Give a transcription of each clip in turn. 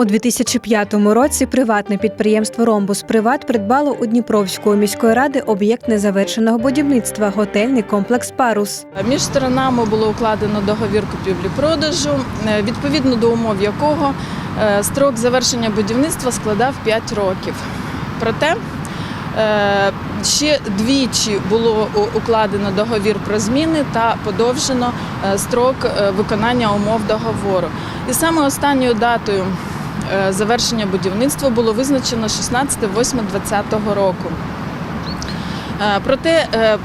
У 2005 році приватне підприємство Ромбус Приват придбало у Дніпровської міської ради об'єкт незавершеного будівництва готельний комплекс Парус. Між сторонами було укладено договір купівлі-продажу, е, відповідно до умов якого е, строк завершення будівництва складав 5 років. Проте е, ще двічі було укладено договір про зміни та подовжено строк виконання умов договору. І саме останньою датою завершення будівництва було визначено 16.08.2020 року. Е, Проте е,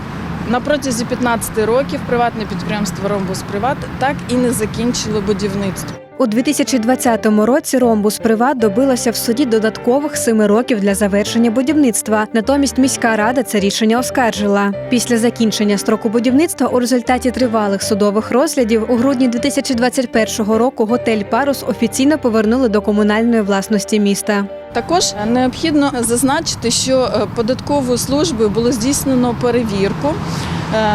на протязі 15 років приватне підприємство Ромбус Приват так і не закінчило будівництво. У 2020 році Ромбус Приват добилося в суді додаткових семи років для завершення будівництва. Натомість міська рада це рішення оскаржила. Після закінчення строку будівництва у результаті тривалих судових розглядів у грудні 2021 року готель Парус офіційно повернули до комунальної власності міста. Також необхідно зазначити, що е, податковою службою було здійснено перевірку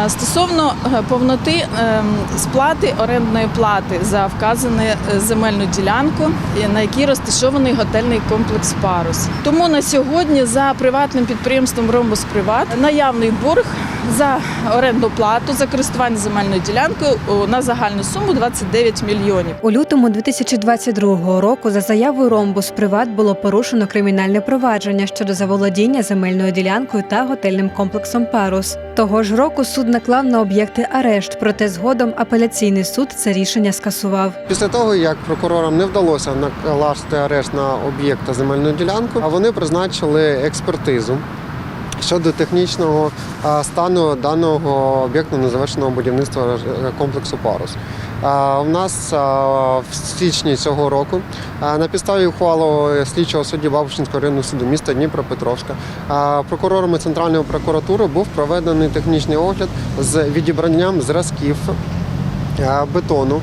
стосовно е, повноти е, сплати орендної плати за вказану е, земельну ділянку, е, на якій розташований готельний комплекс Парус. Тому на сьогодні за приватним підприємством Ромбус Приват наявний борг за орендну плату за користування земельною ділянкою на загальну суму 29 мільйонів. У лютому 2022 року за заявою Ромбус Приват було порушено кримінальне провадження щодо заволодіння земельною ділянкою та готельним комплексом Парус. Того ж року суд наклав на об'єкти арешт, проте згодом апеляційний суд це рішення скасував. Після того, як прокурорам не вдалося накласти арешт на об'єкт та земельну ділянку, а вони призначили експертизу щодо технічного стану даного об'єкту незавершеного будівництва е, комплексу Парус. У нас в січні цього року на підставі ухвали слідчого судді Бабушинського районного суду міста Дніпропетровська прокурорами Центральної прокуратури був проведений технічний огляд з відібранням зразків бетону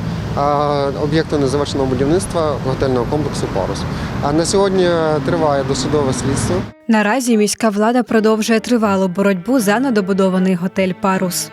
об'єкту незавершеного будівництва готельного комплексу Парус. А на сьогодні триває досудове слідство. Наразі міська влада продовжує тривалу боротьбу за недобудований готель Парус.